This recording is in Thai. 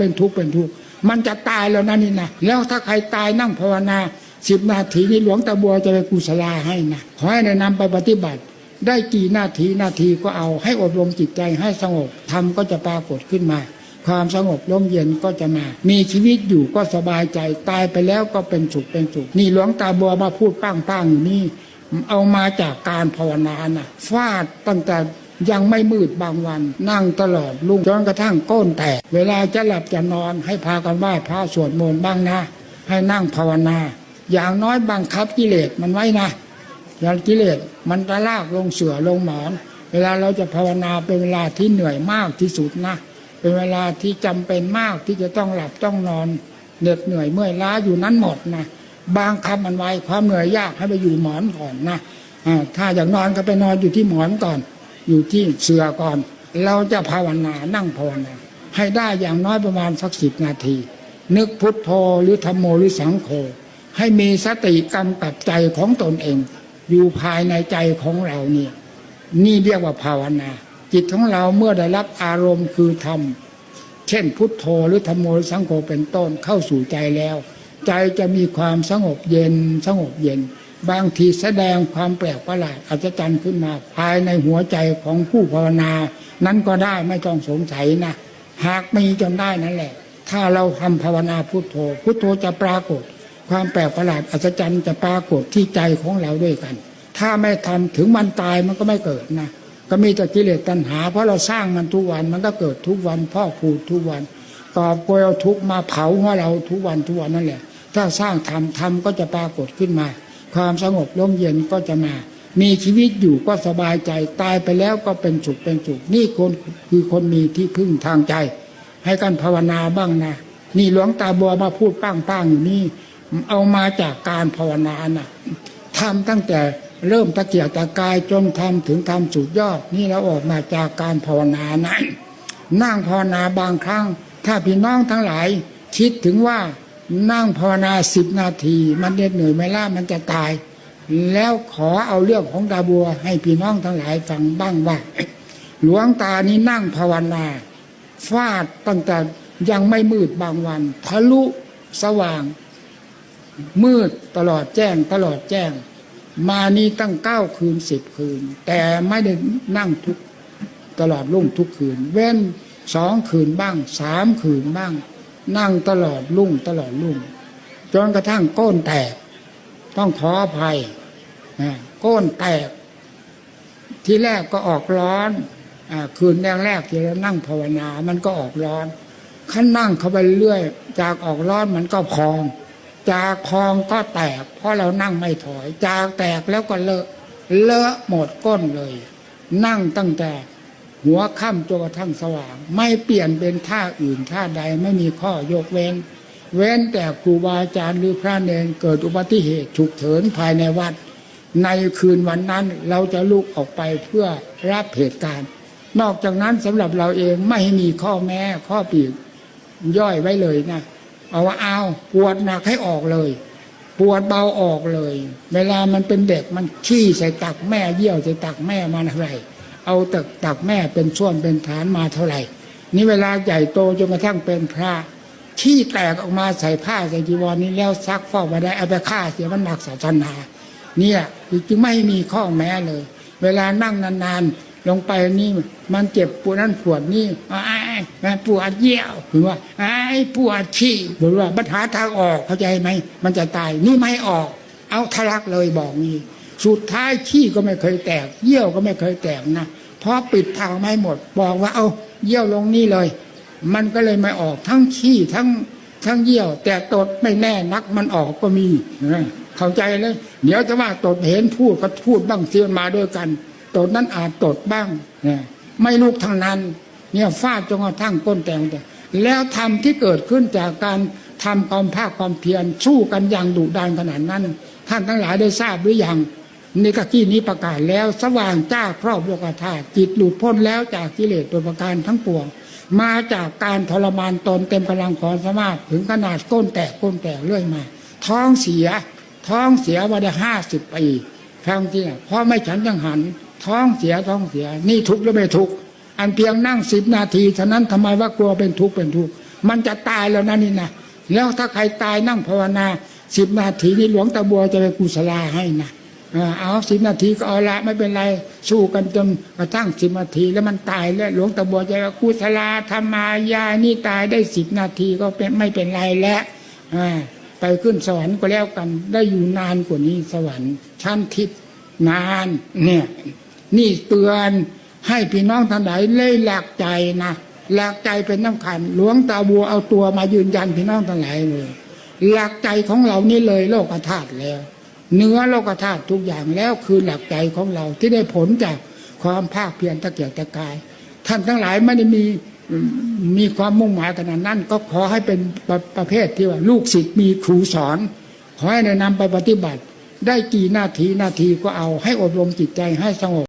เป็นทุกข์เป็นทุกข์มันจะตายแล้วนะนี่นะแล้วถ้าใครตายนั่งภาวนาสิบนาทีนี้หลวงตาบัวจะไปกุศลาให้นะขอให้แนะนำไปปฏิบัติ ได้กี่นาทีนาทีก็เอาให้อบรมจิตใจให้สงบธรรมก็จะปรากฏขึ้นมา ความสงบร่มเย็นก็จะมา มีชีวิตอยู่ก็สบายใจตายไปแล้วก็เป็นสุขเป็นสุข นี่หลวงตาบัวมาพูดป้างๆอยู่นี่เอามาจากการภาวนานะฟาดตั้งแต่ ยังไม่มืดบางวัน นั่งตลอดลุงจนกระทั่งก้นแตก เวลาจะหลับจะนอนให้พากันไหว้พระสวดมนต์บ้างนะ ให้นั่งภาวนา อย่างน้อยบังคับกิเลสมันไว้นะอย่างกิเลสมันจะลากลงเสือลงหมอน เวลาเราจะภาวนาเป็นเวลาที่เหนื่อยมากที่สุดนะ เป็นเวลาที่จำเป็นมากที่จะต้องหลับต้องนอนเหน็ดเหนื่อยเมื่อยล้าอยู่นั้นหมดนะบางคำมันไว้ความเหนื่อยยากให้ไปอยู่หมอนก่อนนะถ้าอยากนอนก็ไปนอนอยู่ที่หมอนก่อน อยู่ที่เสือก่อน เราจะภาวนานั่งภาวนา ให้ได้อย่างน้อยประมาณสักสิบนาที นึกพุทโธหรือธรรมโมหรือสังโฆให้มีสติกำกับใจของตนเอง อยู่ภายในใจของเราเนี่ยนี่เรียกว่าภาวนา จิตของเราเมื่อได้รับอารมณ์คือธรรมเช่น พุทโธหรือธรรมโมหรือสังโฆเป็นต้นเข้าสู่ใจแล้ว ใจจะมีความสงบเย็นสงบเย็น บางทีแสดงความแปลกประหลาดอัศจรรย์ขึ้นมา ภายในหัวใจของผู้ภาวนา นั้นก็ได้ไม่ต้องสงสัยนะหากมีจนได้นั่นแหละ ถ้าเราทำภาวนาพุทโธ พุทโธจะปรากฏ ความแปลกประหลาดอัศจรรย์จะปรากฏที่ใจของเราด้วยกัน ถ้าไม่ทำถึงมันตายมันก็ไม่เกิดนะก็มีแต่กิเลสตัณหา เพราะเราสร้างมันทุกวันมันก็เกิดทุกวันพ่อคูดทุกวันกอบโกยเอาทุกมาเผาหัวเราทุกวันทุกวันนั่นแหละ ถ้าสร้างธรรมธรรมก็จะปรากฏขึ้นมา ความสงบร่มเย็นก็จะมา มีชีวิตอยู่ก็สบายใจ ตายไปแล้วก็เป็นสุขเป็นสุข นี่คนคือคนมีที่พึ่งทางใจ ให้กันภาวนาบ้างนะ นี่หลวงตาบัวมาพูดป้างๆอยู่นี่ เอามาจากการภาวนานะทำตั้งแต่เริ่มตะเกียกตะกายจนทำถึงทำสุดยอด นี่เราออกมาจากการภาวนานะนั่งภาวนาบางครั้ง ถ้าพี่น้องทั้งหลาย คิดถึงว่า นั่งภาวนาสิบนาที มันเหน็ดเหนื่อยไม่ล่ามันจะตาย แล้วขอเอาเรื่องของตาบัว ให้พี่น้องทั้งหลายฟังบ้างว่า หลวงตานี้นั่งภาวนาฟาดตั้งแต่ยังไม่มืดบางวัน ทะลุสว่าง มืดตลอดแจ้งตลอดแจ้ง มานี้ตั้งเก้าคืนสิบคืน แต่ไม่ได้นั่งทุกตลอดรุ่งทุกคืน เว้นสองคืนบ้างสามคืนบ้าง นั่งตลอดรุ่งตลอดรุ่งจนกระทั่งก้นแตก ต้องขออภัยก้นแตก ที่แรกก็ออกร้อนอคืนแรกแรกที่เรานั่งภาวนา มันก็ออกร้อนขั้นนั่งเข้าไปเรื่อย จากออกร้อนมันก็พอง จากพองก็แตก เพราะเรานั่งไม่ถอย จากแตกแล้วก็เลอะเลอะหมดก้นเลย นั่งตั้งแต่ หัวค่ำจนกระทั่งสว่าง ไม่เปลี่ยนเป็นท่าอื่นท่าใดไม่มีข้อยกเว้น เว้นแต่ครูบาอาจารย์หรือพระเนรเกิดอุบัติเหตุฉุกเฉินภายในวัด ในคืนวันนั้นเราจะลุกออกไปเพื่อรับเหตุการณ์ นอกจากนั้นสำหรับเราเองไม่มีข้อแม้ข้อปีกย่อยไว้เลยนะเอาว่าเอาปวดหนักให้ออกเลยปวดเบาออกเลย เวลามันเป็นเด็กมันขี้ใส่ตักแม่เยี่ยวใส่ตักแม่มาเท่าไร เอาตักตักแม่เป็นส่วนเป็นฐานมาเท่าไหร่ นี่เวลาใหญ่โตจนกระทั่งเป็นพระขี้แตกออกมาใส่ผ้าใส่จีวรนี้แล้วซักฟอกมาได้เอาไปฆ่าเสียมันหนักศาสนาเนี่ยจึงไม่มีข้อแม้เลย เวลานั่งนานๆลงไปนี่มันเจ็บปวดนั่นปวดนี่ไอ้มันปวดเยี่ยวหรือว่าไอ้ปวดขี้หรือว่าปัญหาทางออกเข้าใจไหมมันจะตายนี่ไม่ออก เอาทะลักเลยบอกนี่ สุดท้ายขี้ก็ไม่เคยแตก เยี่ยวก็ไม่เคยแตกนะเพราะปิดทางไม่หมด บอกว่าเอาเยี่ยวลงนี่เลย มันก็เลยไม่ออกทั้งขี้ทั้งทั้งเยี่ยว แต่ตดไม่แน่นักมันออกก็มีเข้าใจเลยเดี๋ยวจะว่าตดเห็นพูดก็พูดบ้างเสียมาด้วยกันตดนั้นอาจตดบ้างนะไม่ลุกทางนั้น เนี่ยฟาดจนกระทั่งก้นแตงแต่แล้วทำที่เกิดขึ้นจากการทำความภาคความเพียรสู้กันอย่างดุดันขนาดนั้นท่านทั้งหลายได้ทราบหรือยัง นี่ก็กี้นี้ประกาศแล้วสว่างจ้าครอบโลกธาตุจิตหลุดพ้นแล้วจากกิเลสตัวประการทั้งปวงมาจากการทรมานตนเต็มกำลังของสมารถถึงขนาดก้นแตกก้นแตกเรื่อยมา ท้องเสีย ท้องเสียมาได้ห้าสิบปีฟังจริงเพราะไม่ฉันจังหัน ท้องเสียท้องเสีย นี่ทุกข์หรือไม่ทุกข์อันเพียงนั่งสิบนาทีฉะนั้นทำไมว่ากลัวเป็นทุกข์เป็นทุกข์มันจะตายแล้วนะนี่นะแล้วถ้าใครตายนั่งภาวนาสิบนาทีนี่หลวงตาบัวจะไปกุศลาให้นะ เอาสิบนาทีก็เอาละไม่เป็นไร สู้กันจนกระทั่งสิบนาที แล้วมันตายแล้วหลวงตาบัวใจะไปกุศลาธรรมายานี่ตายได้สิบนาทีก็เป็นไม่เป็นไรแล้วอ่าไปขึ้นสวรรค์ก็แล้วกัน ได้อยู่นานกว่านี้สวรรค์ชั้นทิพนาน เนี่ย นี่เตือนให้พี่น้องท่านไหนเล่ยหลักใจนะหลักใจเป็นน้ำคัญหลวงตาบัวเอาตัวมายืนยันพี่น้องทั้งหลายเลยหลักใจของเรานี่เลยโลกธาตุแล้ว เนื้อโลกธาตุทุกอย่างแล้วคือหลักใจของเราที่ได้ผลจากความภาคเพียรตะเกียกตะกาย ท่านทั้งหลายไม่ได้มีมีความมุ่งหมายขนาดนั้น ก็ขอให้เป็นประประเภทที่ว่าลูกศิษย์มีครูสอน ขอให้แนะนำไปปฏิบัติ ได้กี่นาทีนาทีก็เอาให้อบรมจิตใจให้สงบ